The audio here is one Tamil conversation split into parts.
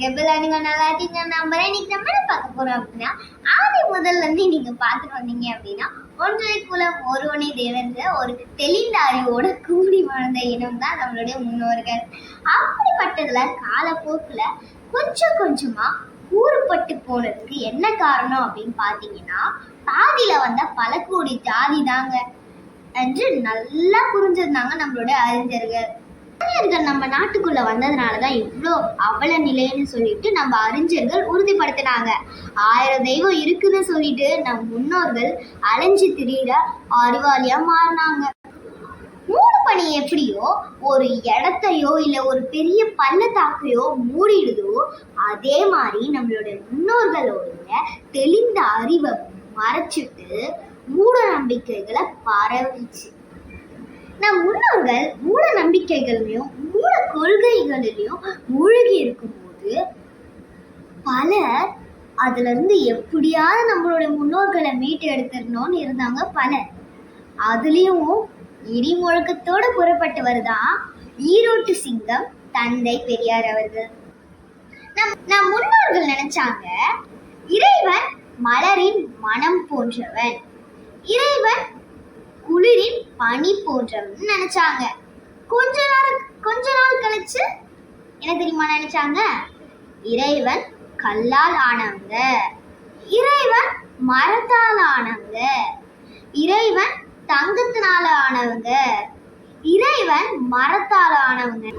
கேபிள் நீங்க நல்லா இருக்கீங்க. நம்புறேன் இன்னைக்கு நம்ம பார்க்க போறோம் அப்படின்னா ஆதி முதல்ல இருந்து நீங்க பார்த்துட்டு வந்தீங்க அப்படின்னா ஒன்றை குலம் ஒருவனை தேவன்ற ஒரு தெளிந்த அறிவோட கூடி வாழ்ந்த இனம் தான் நம்மளுடைய முன்னோர்கள். அப்படிப்பட்டதுல காலப்போக்குல கொஞ்சம் கொஞ்சமா கூறுபட்டு போனதுக்கு என்ன காரணம் அப்படின்னு பார்த்தீங்கன்னா பாதியில வந்த பல கோடி ஜாதி தாங்க. என்று நல்லா புரிஞ்சிருந்தாங்க நம்மளுடைய அறிஞர்கள். அறிஞர்கள் நம்ம நாட்டுக்குள்ள வந்ததுனால தான் இவ்வளோ அவல நிலைன்னு சொல்லிட்டு நம்ம அறிஞர்கள் உறுதிப்படுத்தினாங்க. ஆயிரம் தெய்வம் இருக்குதுன்னு சொல்லிட்டு நம் முன்னோர்கள் அலைஞ்சு திரியிற அறிவாளியா மாறினாங்க. மூணு பணி எப்படியோ ஒரு இடத்தையோ இல்லை ஒரு பெரிய பள்ளத்தாக்கையோ மூடிடுதோ அதே மாதிரி நம்மளோட முன்னோர்களோட தெளிந்த அறிவை மறைச்சிட்டு மூட நம்பிக்கைகளை பரவிச்சு நம் முன்னோர்கள் மூட நம்பிக்கைகளையும் மூட கொள்கைகளிலையும் மூழ்கி இருக்கும்போது பலர் அதுல இருந்து எப்படியாவது நம்மளுடைய முன்னோர்களை மீட்டு எடுத்துடணும்னு இருந்தாங்க பலர். அதுலயும் இடி முழக்கத்தோடு புறப்பட்டவர் தான் ஈரோட்டு சிங்கம் தந்தை பெரியார் அவர்கள். நம் நம் முன்னோர்கள் நினைச்சாங்க இறைவன் மலரின் மனம் போன்றவன். இறைவன் குளிரின் பனி போன்றவன்னு நினைச்சாங்க. கொஞ்ச நாள் கொஞ்ச நாள் கழிச்சு என்ன தெரியுமா நினைச்சாங்க? இறைவன் கல்லால் ஆனவங்க. இறைவன் மரத்தால் ஆனவங்க. இறைவன் தங்கத்தினால ஆனவங்க. இறைவன் மரத்தால் ஆனவங்க.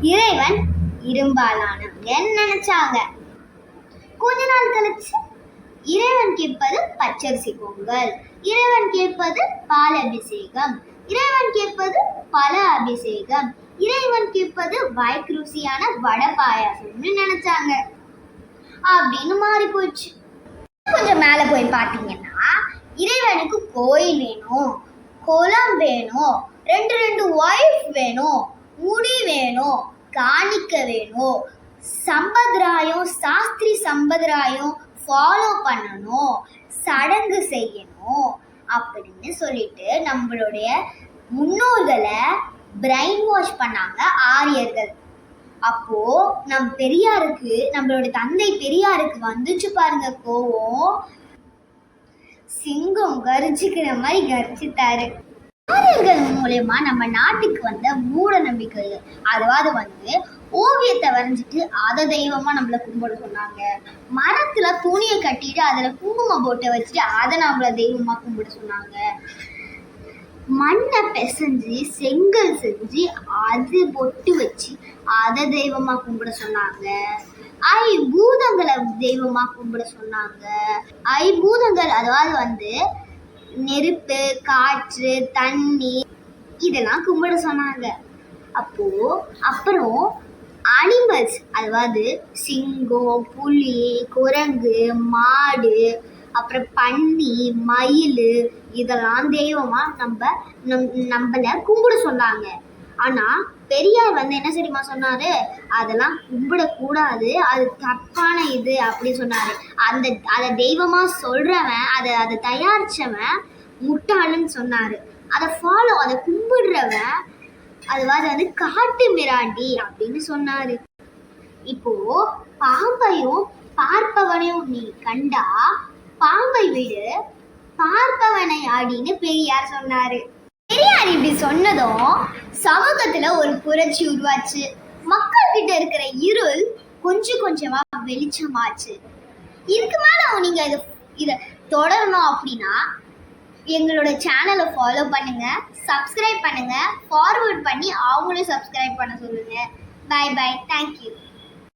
இறைவன் இரும்பால் ஆனவங்கன்னு நினைச்சாங்க. கொஞ்ச நாள் கழிச்சு இறைவன் கேட்பது பச்சரிசி பொங்கல். இறைவன் கேட்பது பால் அபிஷேகம். இறைவன் கேட்பது பல அபிஷேகம். இறைவன் கேட்பது வாய்க்கு ருசியான வடை பாயாசம்னு நினைச்சாங்க. அப்படின்னு மாறி போச்சு. கொஞ்சம் மேல போய் பார்த்தீங்கன்னா இறைவனுக்கு கோயில் வேணும் குளம் வேணும் ரெண்டு ரெண்டு ஒய்ஃப் வேணும் முடி வேணும் காணிக்க வேணும் சம்பதராயம் சாஸ்திரி சம்பதராயம் ஃபாலோ பண்ணணும் சடங்கு செய்யணும் அப்படின்னு சொல்லிட்டு நம்மளுடைய முன்னோர்களை பிரைன் வாஷ் பண்ணாங்க ஆரியர்கள். அப்போ நம் பெரியாருக்கு நம்மளோட தந்தை பெரியாருக்கு வந்துச்சு பாருங்க கோவம். சிங்கம் கரிச்சிக்கிற மாதிரி கரிச்சிட்டாரு ஆரியர்கள் மூலயமா நம்ம நாட்டுக்கு வந்த மூட நம்பிக்கைகள் அதாவது வந்து ஓவியத்தை வரைஞ்சிட்டு அதை தெய்வமா நம்மள கும்பிட சொன்னாங்க. மரத்துல துணியை கட்டிட்டு அதுல குங்குமம் போட்டு வச்சுட்டு அதை நம்மள தெய்வமா கும்பிட சொன்னாங்க. மண்ணை பிசைஞ்சு செங்கல் செஞ்சு அது பொட்டு வச்சு அதை தெய்வமா கும்பிட சொன்னாங்க. ஐ பூதங்களை தெய்வமா கும்பிட சொன்னாங்க. ஐ பூதங்கள் அதாவது வந்து நெருப்பு காற்று தண்ணி இதெல்லாம் கும்பிட சொன்னாங்க. அப்போ அப்புறம் அனிமல்ஸ் அதாவது சிங்கம் புலி குரங்கு மாடு அப்புறம் பன்னி மயில் இதெல்லாம் தெய்வமாக நம்ம நம் நம்மளை கும்பிட சொன்னாங்க. ஆனால் பெரியார் வந்து என்ன தெரியுமா சொன்னாரு? அதெல்லாம் கும்பிடக்கூடாது. அது தப்பான இது அப்படின்னு சொன்னாரு. அந்த அதை தெய்வமாக சொல்றவன் அதை அதை தயாரிச்சவன் முட்டாளுன்னு சொன்னாரு. அதை ஃபாலோ அதை கும்பிடுறவன் அதுவாது வந்து காட்டு மிராண்டி அப்படின்னு சொன்னாரு. இப்போ பாம்பையும் பார்ப்பவனையும் நீ கண்டா பாம்பை விடு பார்ப்பவனை ஆடின்னு பெரியார் சொன்னாரு. பெரியார் இப்படி சொன்னதும் சமூகத்துல ஒரு புரட்சி உருவாச்சு. மக்கள் கிட்ட இருக்கிற இருள் கொஞ்சம் கொஞ்சமா வெளிச்சமாச்சு. இதுக்கு மேல நீங்க இதை இதை தொடரணும் அப்படின்னா எங்களோட சேனலை ஃபாலோ பண்ணுங்க சப்ஸ்கிரைப் பண்ணுங்க ஃபார்வர்ட் பண்ணி அவங்களும் சப்ஸ்கிரைப் பண்ண சொல்லுங்க. By by thank you